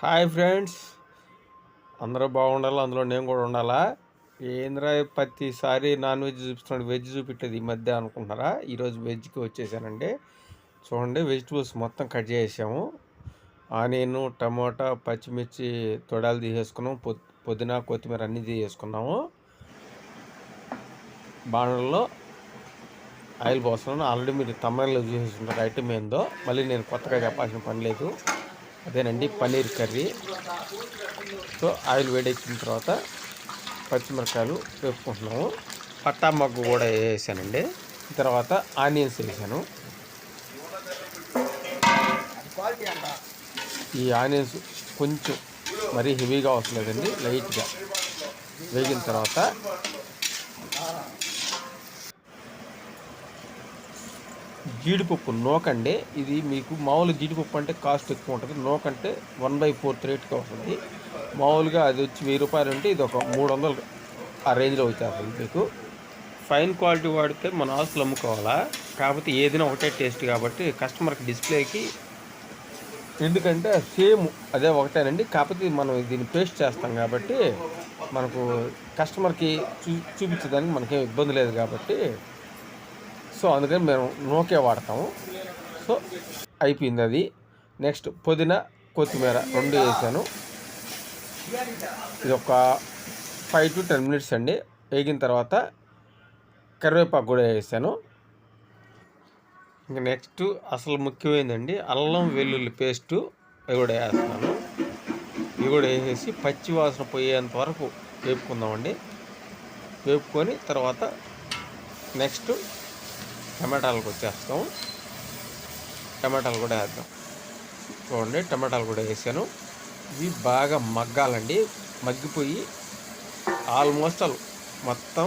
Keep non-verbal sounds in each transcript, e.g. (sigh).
Hi friends. అందరూ బాగుండాలి? అందులో నేను కూడా ఉండాలా? ఏంద్రా ప్రతిసారి నాన్ వెజ్ చూపిస్తున్నాడు వెజ్ చూపించలేదు ఈ మధ్య అనుకుంటున్నారా? ఈరోజు వెజ్కి వచ్చేసానండి. చూడండి వెజిటబుల్స్ మొత్తం కట్ చేసాము ఆనియన్ టమోటా పచ్చిమిర్చి తొడాలు తీసేసుకున్నాం. పుదీనా కొత్తిమీర అన్నీ తీసేసుకున్నాము. బాణల్లో ఆయిల్ పోస్తున్నాను. ఆల్రెడీ మీరు తమిళలో ఉంటారు ఐటమ్ ఏందో. మళ్ళీ నేను కొత్తగా చెప్పాల్సిన పని లేదు. అదేనండి పన్నీర్ కర్రీ. సో ఆయిల్ వేడెక్కిన తర్వాత పచ్చిమిరకాయలు వేపుకుంటున్నాము. పట్టా మగ్గు కూడా వేసానండి. తర్వాత ఆనియన్స్ వేసాను. ఈ ఆనియన్స్ కొంచెం మరీ హెవీగా వస్తలేదండి లైట్గా. వేగిన తర్వాత జీడిపప్పు నోకండి. ఇది మీకు మామూలు జీడిపప్పు అంటే కాస్ట్ ఎక్కువ ఉంటుంది. నోకంటే వన్ బై ఫోర్త్ రేట్గా వస్తుంది. మామూలుగా అది వచ్చి వెయ్యి రూపాయలు ఉంటే ఇది ఒక మూడు వందలు ఆ రేంజ్లో వచ్చేస్తుంది మీకు. ఫైన్ క్వాలిటీ వాడితే మన ఆస్తులు అమ్ముకోవాలా? కాకపోతే ఏదైనా ఒకటే టేస్ట్ కాబట్టి కస్టమర్కి డిస్ప్లేకి ఎందుకంటే సేమ్ అదే ఒకటేనండి. కాకపోతే మనం దీన్ని పేస్ట్ చేస్తాం కాబట్టి మనకు కస్టమర్కి చూ చూపించడానికి మనకేం ఇబ్బంది లేదు కాబట్టి సో అందుకని మేము నోకే వాడతాము. సో అయిపోయింది అది. నెక్స్ట్ పుదీనా కొత్తిమీర రెండు వేసాను. ఇది ఒక ఫైవ్ టు టెన్ మినిట్స్ అండి. వేగిన తర్వాత కరివేపాకు కూడా వేసాను. ఇంకా నెక్స్ట్ అసలు ముఖ్యమైనదండి అల్లం వెల్లుల్లి పేస్టు అవి కూడా వేస్తున్నాను. ఇవి కూడా వేసేసి పచ్చి వాసన పోయేంత వరకు వేపుకుందామండి. వేపుకొని తర్వాత నెక్స్ట్ టమాటాలకు వచ్చేస్తాం టమాటాలు కూడా వేద్దాం. చూడండి టమాటాలు కూడా వేసాను. ఇవి బాగా మగ్గాలండి. మగ్గిపోయి ఆల్మోస్ట్ ఆల్ మొత్తం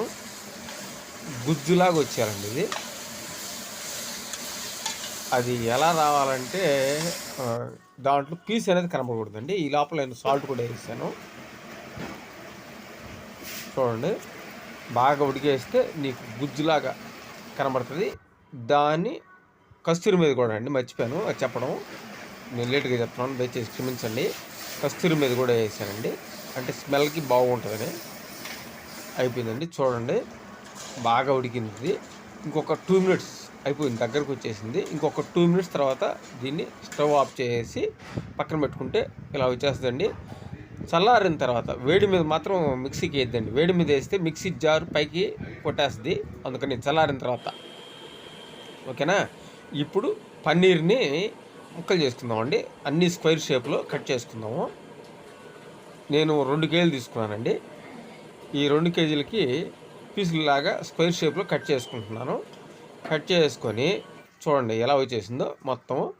గుజ్జులాగా వచ్చారండి ఇది. అది ఎలా రావాలంటే దాంట్లో పీస్ అనేది కనపడకూడదండి. ఈ లోపల నేను సాల్ట్ కూడా వేసాను. చూడండి బాగా ఉడికేస్తే నీకు గుజ్జులాగా కనబడుతుంది. దాన్ని కస్తూరి మీద కూడా అండి మర్చిపోయాను అది చెప్పడం. నేను లేట్గా చెప్తున్నాను దయచేసి క్షమించండి. కస్తూరి మీద కూడా వేసానండి. అంటే స్మెల్కి బాగుంటుందని అయిపోయిందండి చూడండి. బాగా ఉడికింది. ఇంకొక టూ మినిట్స్ అయిపోయింది దగ్గరకు వచ్చేసింది. ఇంకొక టూ మినిట్స్ తర్వాత దీన్ని స్టవ్ ఆఫ్ చేసి పక్కన పెట్టుకుంటే ఇలా వచ్చేస్తుందండి. చల్లారిన తర్వాత వేడి మీద మాత్రం మిక్సీకి వేద్దండి వేడి మీద వేస్తే మిక్సీ జారు పైకి కొట్టేస్తుంది. అందుకని చల్లారిన తర్వాత. ఓకేనా? ఇప్పుడు పన్నీర్ని ముక్కలు చేసుకుందామండి. అన్ని స్క్వేర్ షేప్లో కట్ చేసుకుందాము. నేను రెండు కేజీలు తీసుకున్నానండి. ఈ రెండు కేజీలకి పీసులలాగా స్క్వేర్ షేప్లో కట్ చేసుకుంటున్నాను. కట్ చేసుకొని చూడండి ఎలా వచ్చేసిందో మొత్తం.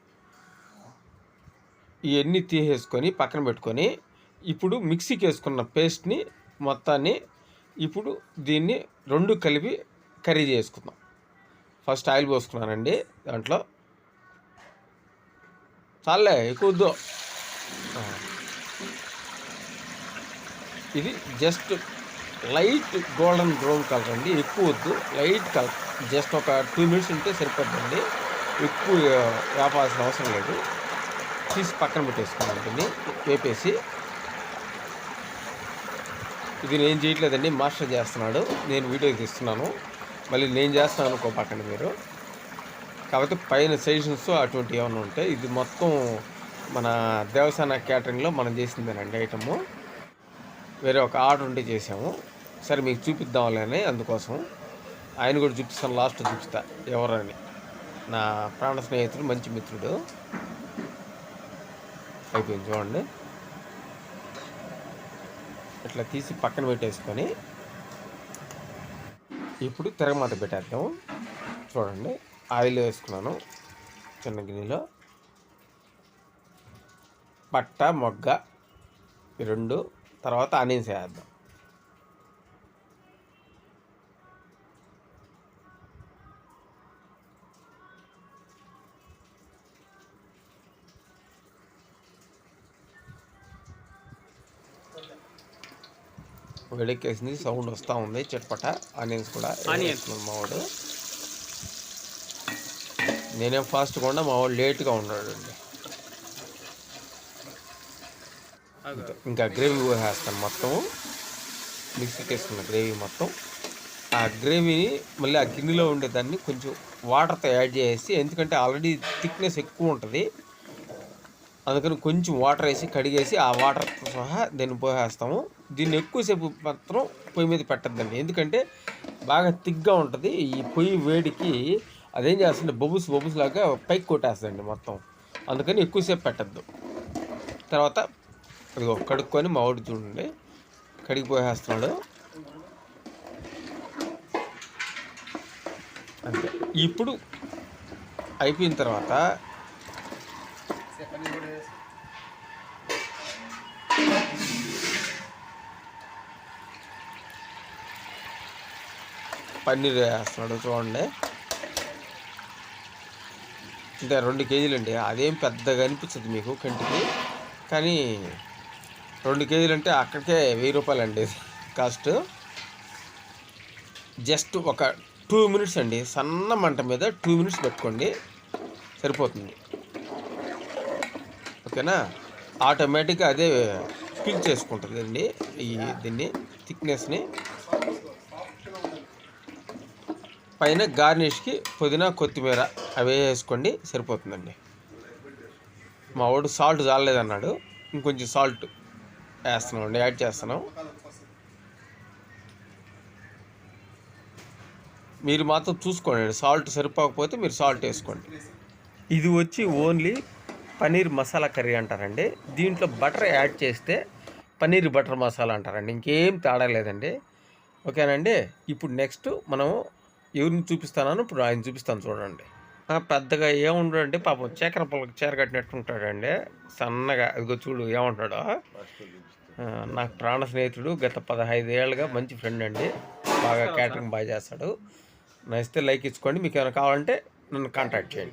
ఇవన్నీ తీసేసుకొని పక్కన పెట్టుకొని ఇప్పుడు మిక్సీకి వేసుకున్న పేస్ట్ని మొత్తాన్ని ఇప్పుడు దీన్ని రెండు కలిపి కర్రీ చేసుకుందాం. ఫస్ట్ ఆయిల్ పోసుకున్నానండి దాంట్లో. చాలే ఎక్కువద్దు ఇది just light golden brown colour అండి ఎక్కువ వద్దు. లైట్ కలర్ జస్ట్ ఒక టూ మినిట్స్ ఉంటే సరిపోద్దండి. ఎక్కువ వేపాల్సిన అవసరం లేదు. తీసి పక్కన పెట్టేసుకున్నాను దీన్ని వేపేసి. ఇది నేను చేయట్లేదండి మాస్టర్ చేస్తున్నాడు నేను వీడియో తీస్తున్నాను. మళ్ళీ నేను చేస్తాను అనుకో మీరు. కాకపోతే పైన సెషన్స్ అటువంటి ఏమైనా ఉంటాయి ఇది మొత్తం మన దేవస్థాన క్యాటరింగ్లో మనం చేసిందేనండి ఐటము వేరే ఒక ఆర్డర్ ఉంటే చేసాము. సరే మీకు చూపిద్దాంలేని అందుకోసం. ఆయన కూడా చూపిస్తాను లాస్ట్ చూపిస్తా ఎవరని. నా ప్రాణ స్నేహితుడు మంచి మిత్రుడు. అయిపోయింది చూడండి. ఇట్లా తీసి పక్కన పెట్టేసుకొని ఇప్పుడు తిరగమాత పెట్టేద్దాం. చూడండి ఆయిల్ వేసుకున్నాను చిన్న గిన్నెలో. పట్ట మొగ్గ ఈ రెండు తర్వాత ఆనియన్స్ వేద్దాం. వేడెక్కేసింది సౌండ్ వస్తూ ఉంది చట్పట ఆనియన్స్ కూడా వేసుకున్నాను మావాడు నేనేం ఫాస్ట్గా ఉండా మా వాడు లేట్గా ఉన్నాడు అండి ఇంకా- ఇంకా గ్రేవీ వేస్తాను మొత్తం మిక్సీకి వేసుకున్న గ్రేవీ మొత్తం. ఆ గ్రేవీని మళ్ళీ ఆ గిన్నెలో ఉండేదాన్ని కొంచెం వాటర్తో యాడ్ చేసి ఎందుకంటే ఆల్రెడీ థిక్నెస్ ఎక్కువ ఉంటుంది. అందుకని కొంచెం వాటర్ వేసి కడిగేసి ఆ వాటర్తో సహా దీన్ని పోసేస్తాము. దీన్ని ఎక్కువసేపు మాత్రం పొయ్యి మీద పెట్టద్దండి. ఎందుకంటే బాగా థిక్గా ఉంటుంది. ఈ పొయ్యి వేడికి అదేం చేస్తుంది బొబుస్ బొబుస్ లాగా పైకి కొట్టేస్తుందండి మొత్తం. అందుకని ఎక్కువసేపు పెట్టద్దు. తర్వాత అది కడుక్కొని మా వాడు చూడండి. కడిగిపోసేస్తున్నాడు అంతే. ఇప్పుడు అయిపోయిన తర్వాత పన్నీర్ వేస్తున్నాడు చూడండి. అంటే రెండు కేజీలు అండి అదేం పెద్దగా అనిపించదు మీకు కంటికి. కానీ రెండు కేజీలు అంటే అక్కడికే వెయ్యి రూపాయలు అండి కాస్ట్. జస్ట్ ఒక టూ మినిట్స్ అండి. సన్న మంట మీద టూ మినిట్స్ పెట్టుకోండి. సరిపోతుంది. ఓకేనా? ఆటోమేటిక్గా అదే ఫిల్ చేసుకుంటుంది అండి ఈ దీన్ని థిక్నెస్ని. పైన గార్నిష్కి పుదీనా కొత్తిమీర అవే వేసుకోండి సరిపోతుందండి. మా వాడు సాల్ట్ చాలలేదన్నాడు ఇంకొంచెం సాల్ట్ వేస్తున్నాం అండి యాడ్ చేస్తున్నాం. మీరు మాత్రం చూసుకోండి సాల్ట్ సరిపోకపోతే మీరు సాల్ట్ వేసుకోండి. ఇది వచ్చి ఓన్లీ పన్నీర్ మసాలా కర్రీ అంటారండి. దీంట్లో బటర్ యాడ్ చేస్తే పన్నీర్ బటర్ మసాలా అంటారండి. ఇంకేం తేడా లేదండి. ఓకేనండి? ఇప్పుడు నెక్స్ట్ మనము ఎవరిని చూపిస్తానో ఇప్పుడు ఆయన చూపిస్తాను చూడండి. పెద్దగా ఏముండండి పాపం చక్కెర పొలకి చీర కట్టినట్టు ఉంటాడండి సన్నగా ఇదిగో చూడు ఏమంటాడో నాకు ప్రాణ స్నేహితుడు గత పదహైదు ఏళ్ళుగా మంచి ఫ్రెండ్ అండి. బాగా (laughs) క్యాటరింగ్ బాగా చేస్తాడు. నచ్చితే లైక్ ఇచ్చుకోండి. మీకు ఏమైనా కావాలంటే నన్ను కాంటాక్ట్ చేయండి.